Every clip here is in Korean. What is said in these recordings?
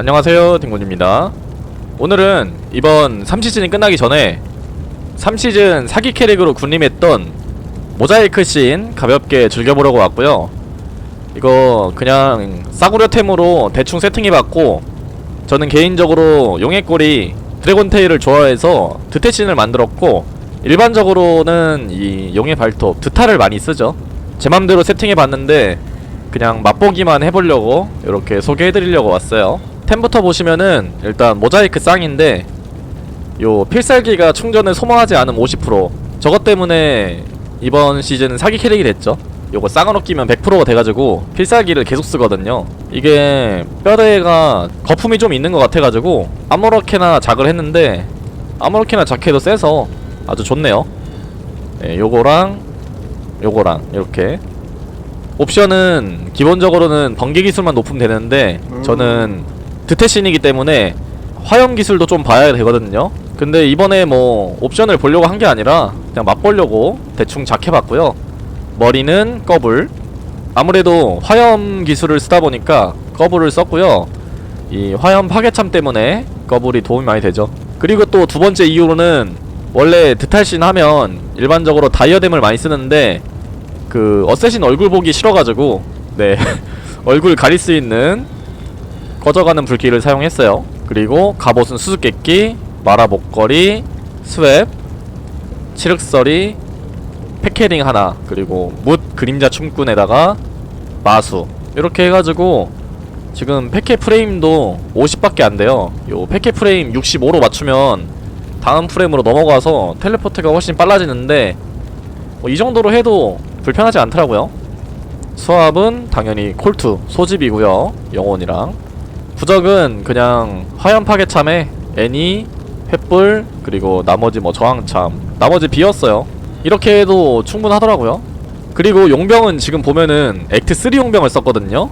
안녕하세요 딩곤입니다. 오늘은 이번 3시즌이 끝나기 전에 3시즌 사기 캐릭으로 군림했던 모자이크 씬 가볍게 즐겨보려고 왔고요. 이거 그냥 싸구려템으로 대충 세팅해봤고 저는 개인적으로 용의 꼬리 드래곤테일을 좋아해서 드테신을 만들었고 일반적으로는 이 용의 발톱 드타를 많이 쓰죠. 제 맘대로 세팅해봤는데 그냥 맛보기만 해보려고 이렇게 소개해드리려고 왔어요 템부터 보시면은 일단 모자이크 쌍인데 요 필살기가 충전을 소모하지 않음 50% 저것 때문에 이번 시즌 사기 캐릭이 됐죠. 요거 쌍으로 끼면 100%가 돼가지고 필살기를 계속 쓰거든요. 이게 뼈대가 거품이 좀 있는 것 같아가지고 아무렇게나 작을 했는데 아무렇게나 작해도 세서 아주 좋네요. 네, 요거랑 요거랑 이렇게. 옵션은 기본적으로는 번개 기술만 높으면 되는데 저는 드테신이기 때문에 화염 기술도 좀 봐야 되거든요. 근데 이번에 뭐 옵션을 보려고 한 게 아니라 그냥 맛보려고 대충 작해봤고요. 머리는 꺼불 아무래도 화염 기술을 쓰다 보니까 꺼불을 썼고요. 이 화염 파괴참 때문에 꺼불이 도움이 많이 되죠. 그리고 또 두 번째 이유로는 원래 드탈신 하면 일반적으로 다이어뎀을 많이 쓰는데 그 어쌔신 얼굴 보기 싫어가지고 네. 얼굴 가릴 수 있는 꺼져가는 불길을 사용했어요. 그리고 갑옷은 수수께끼 마라 목걸이 스웹 칠흑서리 패캐링 하나 그리고 묻 그림자 춤꾼에다가 마수. 이렇게 해가지고 지금 패캐 프레임도 50밖에 안 돼요. 요 패캐 프레임 65로 맞추면 다음 프레임으로 넘어가서 텔레포트가 훨씬 빨라지는데 뭐 이 정도로 해도 불편하지 않더라고요. 수압은 당연히 콜투 소집이고요. 영혼이랑 부적은 그냥 화염 파괴 참에 애니 횃불 그리고 나머지 뭐 저항 참 나머지 비었어요. 이렇게 해도 충분하더라고요. 그리고 용병은 지금 보면은 액트 3 용병을 썼거든요.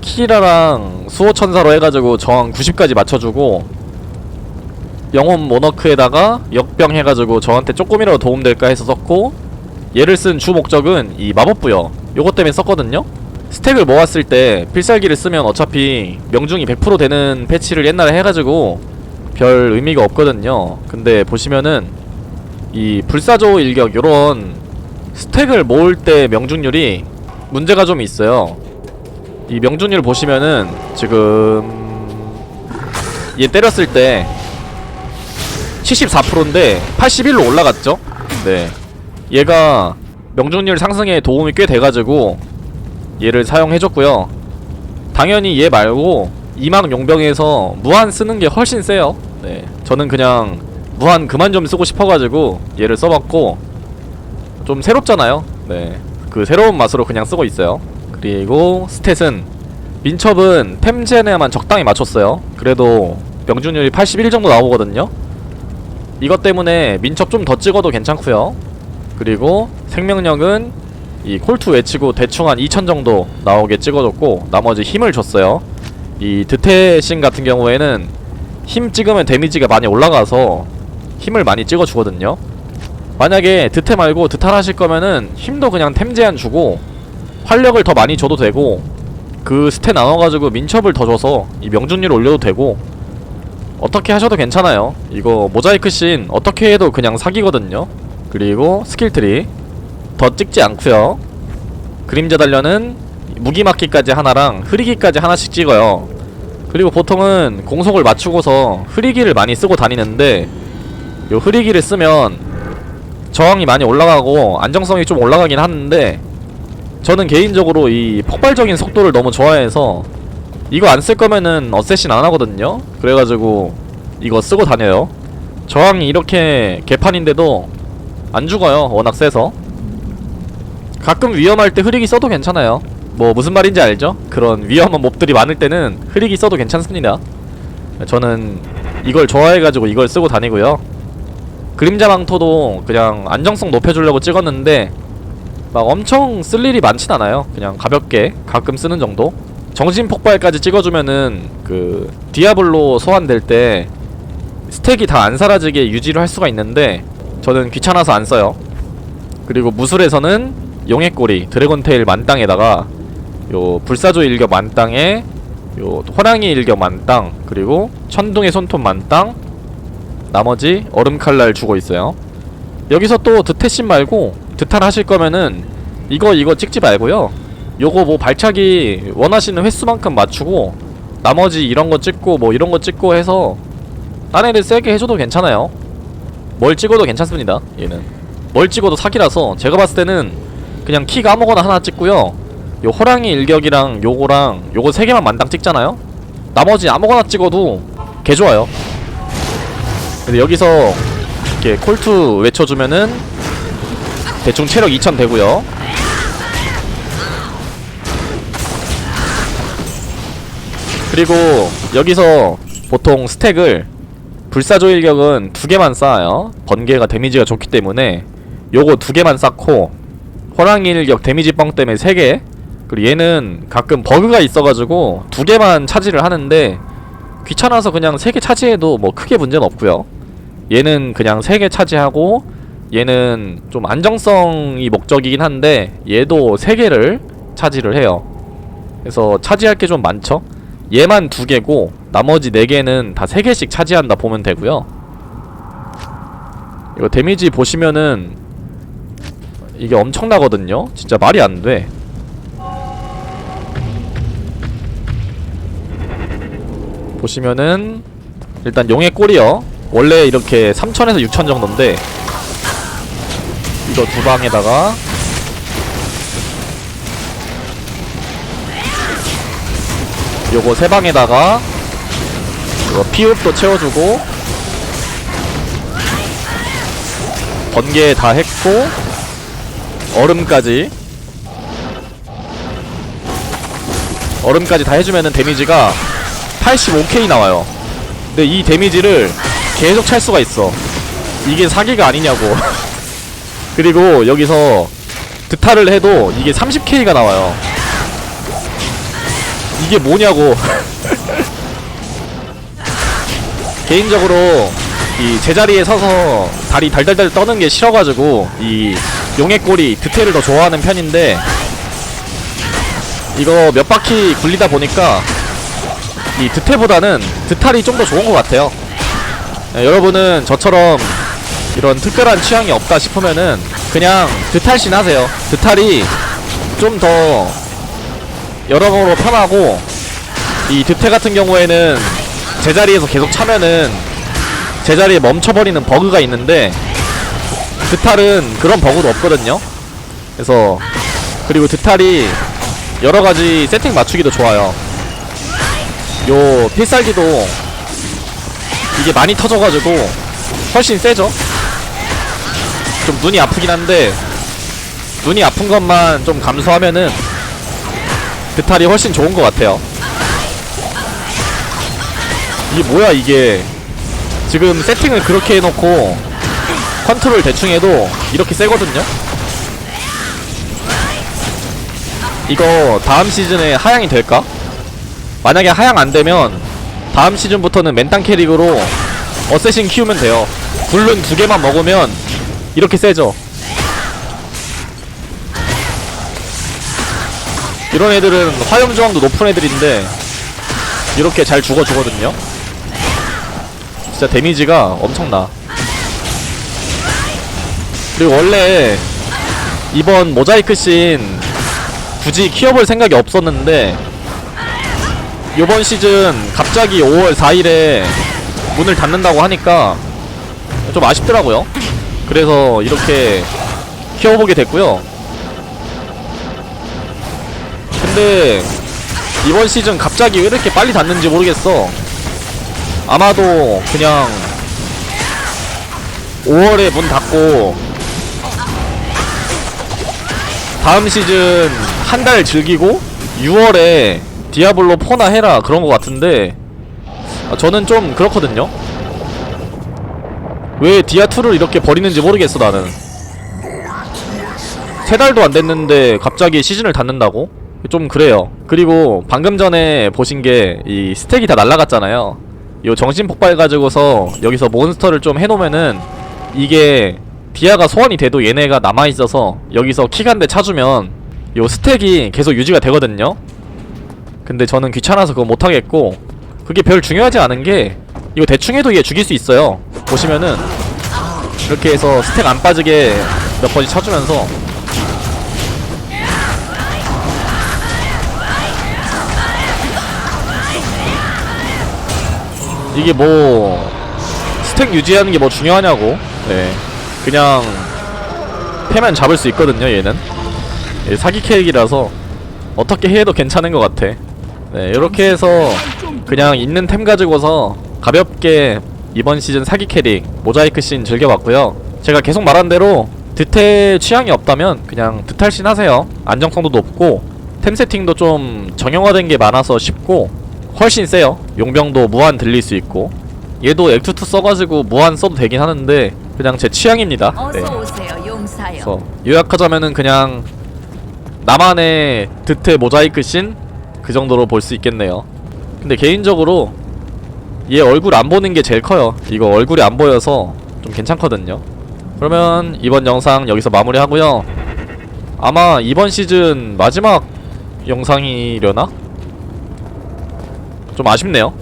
키라랑 수호천사로 해가지고 저항 90까지 맞춰주고 영혼 모너크에다가 역병 해가지고 저한테 조금이라도 도움될까 해서 썼고 얘를 쓴 주 목적은 이 마법부여. 요것 때문에 썼거든요 스택을 모았을 때 필살기를 쓰면 어차피 명중이 100% 되는 패치를 옛날에 해가지고 별 의미가 없거든요. 근데 보시면은 이 불사조 일격 요런 스택을 모을 때 명중률이 문제가 좀 있어요. 이 명중률 보시면은 지금 얘 때렸을 때 74%인데 81로 올라갔죠? 네. 얘가 명중률 상승에 도움이 꽤 돼가지고 얘를 사용해줬고요. 당연히 얘 말고 이막 용병에서 무한 쓰는 게 훨씬 세요. 네 저는 그냥 무한 그만 좀 쓰고 싶어가지고 얘를 써봤고 좀 새롭잖아요. 네그 새로운 맛으로 그냥 쓰고 있어요. 그리고 스탯은 민첩은 템젠에만 적당히 맞췄어요. 그래도 명중률이 81 정도 나오거든요. 이것 때문에 민첩 좀 더 찍어도 괜찮고요. 그리고 생명력은 이 콜투 외치고 대충 한2000 정도 나오게 찍어줬고 나머지 힘을 줬어요. 이 드테신 같은 경우에는 힘 찍으면 데미지가 많이 올라가서 힘을 많이 찍어주거든요. 만약에 드테 말고 드탈 하실 거면은 힘도 그냥 템 제한 주고 활력을 더 많이 줘도 되고 그 스탯 나눠가지고 민첩을 더 줘서 이 명중률 올려도 되고 어떻게 하셔도 괜찮아요. 이거 모자이크 씬 어떻게 해도 그냥 사기거든요. 그리고 스킬트리 더 찍지 않고요. 그림자 단련은 무기막기까지 하나랑 흐리기까지 하나씩 찍어요. 그리고 보통은 공속을 맞추고서 흐리기를 많이 쓰고 다니는데 요 흐리기를 쓰면 저항이 많이 올라가고 안정성이 좀 올라가긴 하는데 저는 개인적으로 이 폭발적인 속도를 너무 좋아해서 이거 안 쓸 거면은 어쌔신 안 하거든요. 그래가지고 이거 쓰고 다녀요. 저항이 이렇게 개판인데도 안 죽어요 워낙 세서 가끔 위험할 때 흐리기 써도 괜찮아요. 뭐 무슨 말인지 알죠? 그런 위험한 몹들이 많을 때는 흐리기 써도 괜찮습니다. 저는 이걸 좋아해가지고 이걸 쓰고 다니고요. 그림자 망토도 그냥 안정성 높여주려고 찍었는데 막 엄청 쓸 일이 많진 않아요. 그냥 가볍게 가끔 쓰는 정도? 정신 폭발까지 찍어주면은 그 디아블로 소환될 때 스택이 다 안 사라지게 유지를 할 수가 있는데 저는 귀찮아서 안 써요. 그리고 무술에서는 용의 꼬리 드래곤테일 만땅에다가 요 불사조 일격 만땅에 요 호랑이 일격 만땅 그리고 천둥의 손톱 만땅 나머지 얼음 칼날 주고 있어요. 여기서 또 드태신 말고 드탈 하실 거면은 이거 이거 찍지 말고요. 요거 뭐 발차기 원하시는 횟수만큼 맞추고 나머지 이런 거 찍고 뭐 이런 거 찍고 해서 딴 애들 세게 해줘도 괜찮아요. 뭘 찍어도 괜찮습니다 얘는. 뭘 찍어도 사기라서 제가 봤을 때는 그냥 킥 아무거나 하나 찍고요. 요 호랑이 일격이랑 요거랑 요거 세 개만 만땅 찍잖아요? 나머지 아무거나 찍어도 개 좋아요. 근데 여기서 이렇게 콜투 외쳐주면은 대충 체력 2000 되고요. 그리고 여기서 보통 스택을 불사조 일격은 두 개만 쌓아요. 번개가 데미지가 좋기 때문에 요거 두 개만 쌓고 호랑이 일격 데미지 뻥 때문에 세 개. 그리고 얘는 가끔 버그가 있어가지고 두 개만 차지를 하는데 귀찮아서 그냥 세개 차지해도 뭐 크게 문제는 없고요. 얘는 그냥 세개 차지하고 얘는 좀 안정성이 목적이긴 한데 얘도 세 개를 차지를 해요. 그래서 차지할 게 좀 많죠. 얘만 두 개고 나머지 네 개는 다세 개씩 차지한다 보면 되고요. 이거 데미지 보시면은 이게 엄청나거든요. 진짜 말이 안돼. 보시면은 일단 용의 꼴이요. 원래 이렇게 3천에서 6천 정도인데 이거 두 방에다가 요거 세 방에다가 이거 피읍도 채워주고 번개 다 했고 얼음까지. 얼음까지 다 해주면은 데미지가 85k 나와요. 근데 이 데미지를 계속 찰 수가 있어. 이게 사기가 아니냐고. 그리고 여기서 드타를 해도 이게 30k가 나와요. 이게 뭐냐고. 개인적으로 이 제자리에 서서 다리 달달달 떠는 게 싫어가지고 이 용의 꼬리 드테를 더 좋아하는 편인데 이거 몇 바퀴 굴리다 보니까 이 드테보다는 드탈이 좀 더 좋은 것 같아요. 네, 여러분은 저처럼 이런 특별한 취향이 없다 싶으면은 그냥 드탈신 하세요. 드탈이 좀 더 여러모로 편하고 이 드태 같은 경우에는 제자리에서 계속 차면은 제자리에 멈춰버리는 버그가 있는데 드탈은 그런 버그도 없거든요. 그래서 그리고 드탈이 여러가지 세팅 맞추기도 좋아요. 요 필살기도 이게 많이 터져가지고 훨씬 세죠? 좀 눈이 아프긴 한데 눈이 아픈 것만 좀 감소하면은 드탈이 훨씬 좋은 것 같아요. 이게 뭐야 이게. 지금 세팅을 그렇게 해놓고 컨트롤 대충 해도 이렇게 세거든요. 이거 다음 시즌에 하향이 될까? 만약에 하향 안되면 다음 시즌부터는 맨땅 캐릭으로 어쌔신 키우면 돼요. 굴룬 두 개만 먹으면 이렇게 세죠. 이런 애들은 화염 저항도 높은 애들인데 이렇게 잘 죽어주거든요. 진짜 데미지가 엄청나 그리고 원래 이번 모자이크 씬 굳이 키워볼 생각이 없었는데 요번 시즌 갑자기 5월 4일에 문을 닫는다고 하니까 좀 아쉽더라고요. 그래서 이렇게 키워보게 됐고요. 근데 이번 시즌 갑자기 왜 이렇게 빨리 닫는지 모르겠어. 아마도 그냥 5월에 문 닫고 다음 시즌 한 달 즐기고 6월에 디아블로 4나 해라 그런 거 같은데 아, 저는 좀 그렇거든요. 왜 디아2를 이렇게 버리는지 모르겠어 나는. 세 달도 안 됐는데 갑자기 시즌을 닫는다고? 좀 그래요. 그리고 방금 전에 보신 게 이 스택이 다 날라갔잖아요. 요 정신 폭발 가지고서 여기서 몬스터를 좀 해놓으면은 이게 디아가 소환이 돼도 얘네가 남아있어서 여기서 킥한대 차주면 요 스택이 계속 유지가 되거든요. 근데 저는 귀찮아서 그거 못하겠고 그게 별 중요하지 않은 게 이거 대충 해도 얘 죽일 수 있어요. 보시면은 이렇게 해서 스택 안 빠지게 몇 번씩 쳐주면서. 이게 뭐 스택 유지하는 게 뭐 중요하냐고? 네 그냥 패면 잡을 수 있거든요 얘는. 얘 사기 캐릭이라서 어떻게 해도 괜찮은 것 같아. 네 이렇게 해서 그냥 있는 템 가지고서 가볍게 이번 시즌 사기 캐릭 모자이크 씬 즐겨봤고요. 제가 계속 말한 대로 드태 취향이 없다면 그냥 드탈신 하세요. 안정성도 높고 템 세팅도 좀 정형화된 게 많아서 쉽고 훨씬 세요. 용병도 무한 들릴 수 있고. 얘도 액투투 써가지고 무한 써도 되긴 하는데 그냥 제 취향입니다 네. 어서 오세요, 용사여. 그래서 요약하자면은 그냥 나만의 드태 모자이크 씬 그 정도로 볼 수 있겠네요. 근데 개인적으로 얘 얼굴 안 보는 게 제일 커요. 이거 얼굴이 안 보여서 좀 괜찮거든요. 그러면 이번 영상 여기서 마무리하고요. 아마 이번 시즌 마지막 영상이려나? 좀 아쉽네요.